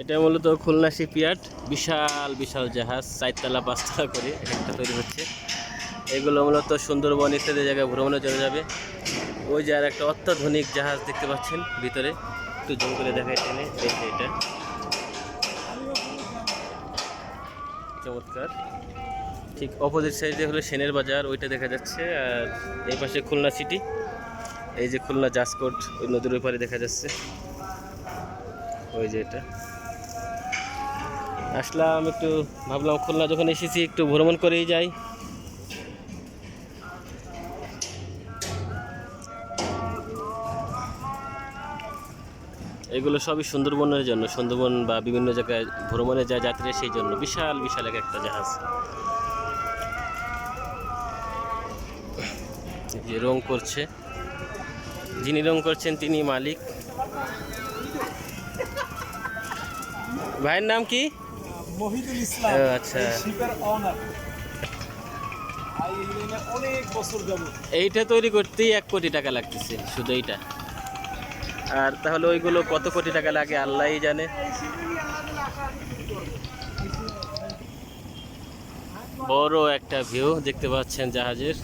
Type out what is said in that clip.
এটা মূলত খুলনা শিপইয়ার্ড। বিশাল বিশাল জাহাজ, চারতলা, পাঁচতলা করে এক একটা তৈরি হচ্ছে। এগুলো মূলত সুন্দরবন ইত্যাদি জায়গায় ভ্রমণের জন্য যাবে। ওই যে আর একটা অত্যাধুনিক জাহাজ দেখতে পাচ্ছেন ভিতরে। একটু জম করে টেনে, এই যে এটা। চমৎকার। ঠিক অপোজিট সাইডে হলো সেনের বাজার, ওইটা দেখা যাচ্ছে। আর এই পাশে খুলনা সিটি। এই যে খুলনা জাসকোট ওই নদীর ওপারে দেখা যাচ্ছে। ওই যে এটা। আসলাম, একটু ভাবলাম খুলনা যখন এসেছি, একটু ভ্রমণ করেই যাই। এগুলো সবই সুন্দরবনের জন্য, সুন্দরবন বা বিভিন্ন জায়গায় ভ্রমণে যায় যাত্রী সেই জন্য। বিশাল বিশাল এক একটা জাহাজ। যে রং করছে, যিনি রং করছেন তিনি মালিক। ভাইয়ের নাম কি? মহিদুল ইসলাম আচ্ছা। শিপের অনার অনেক বছর যাবত এইটা তৈরি করতেই এক কোটি টাকা লাগতেছে শুধু এইটা। আর তাহলে ওইগুলো কত কোটি টাকা লাগে আল্লাহই জানে। বড় একটা ভিউ দেখতে পাচ্ছেন জাহাজের।